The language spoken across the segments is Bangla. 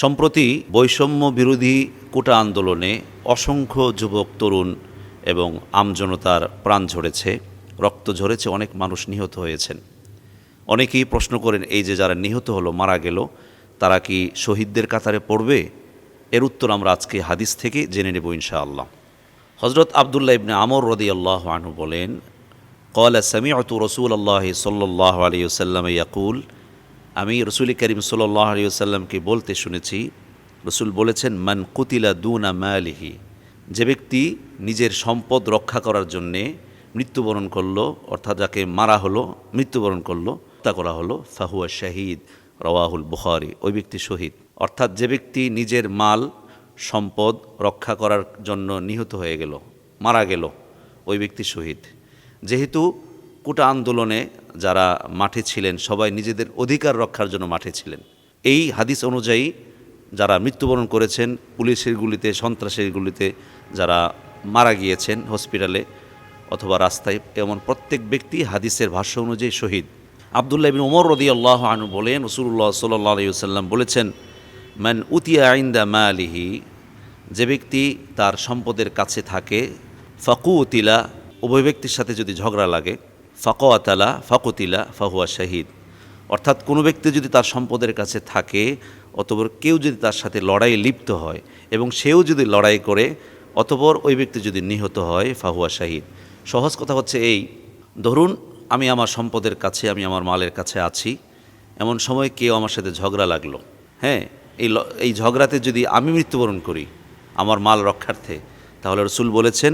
সম্প্রতি বৈষম্য বিরোধী কোটা আন্দোলনে অসংখ্য যুবক, তরুণ এবং আমজনতার প্রাণ ঝরেছে, রক্ত ঝরেছে, অনেক মানুষ নিহত হয়েছেন। অনেকেই প্রশ্ন করেন, এই যে যারা নিহত হলো, মারা গেল, তারা কি শহীদদের কাতারে পড়বে? এর উত্তর আমরা আজকে হাদিস থেকে জেনে নেব ইনশাআল্লাহ। হজরত আবদুল্লাহ ইবনে আমর রদি আল্লাহ আনহু বলেন কল সামিআতু রসুল আল্লাহ সাল্লাহ আলী সাল্লাম ইয়াকুল আমি রসুল করিম সাল্লাহ সাল্লামকে বলতে শুনেছি, রসুল বলেছেন, মান কুতিলা দুনা মালিহি যে ব্যক্তি নিজের সম্পদ রক্ষা করার জন্যে মৃত্যুবরণ করল, অর্থাৎ যাকে মারা হলো, মৃত্যুবরণ করল, হত্যা করা হলো, ফাহুয়া শাহিদ, রওয়াহুল বুখারি, ওই ব্যক্তি শহীদ। অর্থাৎ যে ব্যক্তি নিজের মাল, সম্পদ রক্ষা করার জন্য নিহত হয়ে গেল, মারা গেল, ওই ব্যক্তি শহীদ। যেহেতু কোটা আন্দোলনে যারা মাঠে ছিলেন, সবাই নিজেদের অধিকার রক্ষার জন্য মাঠে ছিলেন। এই হাদিস অনুযায়ী যারা মৃত্যুবরণ করেছেন, পুলিশের গুলিতে, সন্ত্রাসের গুলিতে যারা মারা গিয়েছেন হসপিটালে অথবা রাস্তায়, এমন প্রত্যেক ব্যক্তি হাদিসের ভাষ্য অনুযায়ী শহীদ। আবদুল্লাহ বিন ওমর রদি আল্লাহ আনু বলেন রসুল্লাহ সাল্লাহ আলিয়াল্লাম বলেছেন ম্যান উতিয়া আইন্দা মা আলিহি যে ব্যক্তি তার সম্পদের কাছে থাকে ফাকু উতিলা উভয় ব্যক্তির সাথে যদি ঝগড়া লাগে ফাকোয়াতালা ফাকুতিলা, ফাহুয়া শাহিদ। অর্থাৎ কোনো ব্যক্তি যদি তার সম্পদের কাছে থাকে, অতপর কেউ যদি তার সাথে লড়াই লিপ্ত হয় এবং সেও যদি লড়াই করে, অতপর ওই ব্যক্তি যদি নিহত হয়, ফাহুয়া শাহিদ। সহজ কথা হচ্ছে এই, ধরুন আমি আমার সম্পদের কাছে, আমি আমার মালের কাছে আছি, এমন সময় কেউ আমার সাথে ঝগড়া লাগল। হ্যাঁ এই এই ঝগড়াতে যদি আমি মৃত্যুবরণ করি, আমার মাল রক্ষার্থে, তাহলে রসুল বলেছেন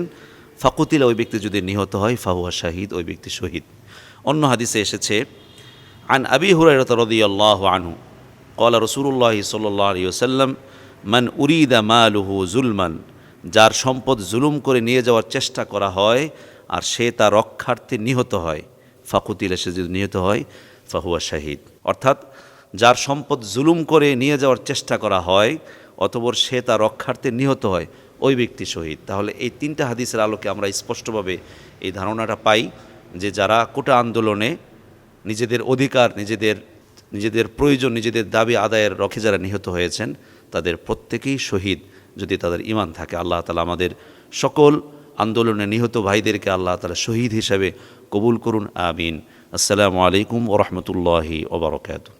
ফাকুতিলা ওই ব্যক্তি যদি নিহত হয়, ফাহুয়া শাহিদ ওই ব্যক্তি শহীদ। অন্য হাদিসে এসেছে, আন আবি হুরাইরত আল্লাহ আনহু কলা রসুল্লাহ সাল্লাহ আলী ওসাল্লাম মান উরিদা মালুহু জুলমান যার সম্পদ জুলুম করে নিয়ে যাওয়ার চেষ্টা করা হয়, আর সে তা রক্ষার্থে নিহত হয়। ফাকুতিলা সে যদি নিহত হয়, ফাহুয়া শাহিদ। অর্থাৎ, যার সম্পদ জুলুম করে নিয়ে যাওয়ার চেষ্টা করা হয়, অতপর সে তা রক্ষার্থে নিহত হয়। ওই ব্যক্তি শহীদ তাহলে এই তিনটা হাদিসের আলোকে আমরা স্পষ্টভাবে এই ধারণাটা পাই যে যারা কোটা আন্দোলনে নিজেদের অধিকার, নিজেদের নিজেদের প্রয়োজন, নিজেদের দাবি আদায়ের রক্ষে যারা নিহত হয়েছেন, তাদের প্রত্যেকেই শহীদ যদি তাদের ইমান থাকে। আল্লাহ তালা আমাদের সকল আন্দোলনে নিহত ভাইদেরকে আল্লাহ তালা শহীদ হিসাবে কবুল করুন। আমিন। আসসালামু আলাইকুম ওরহমতুল্লাহি ওবরকাত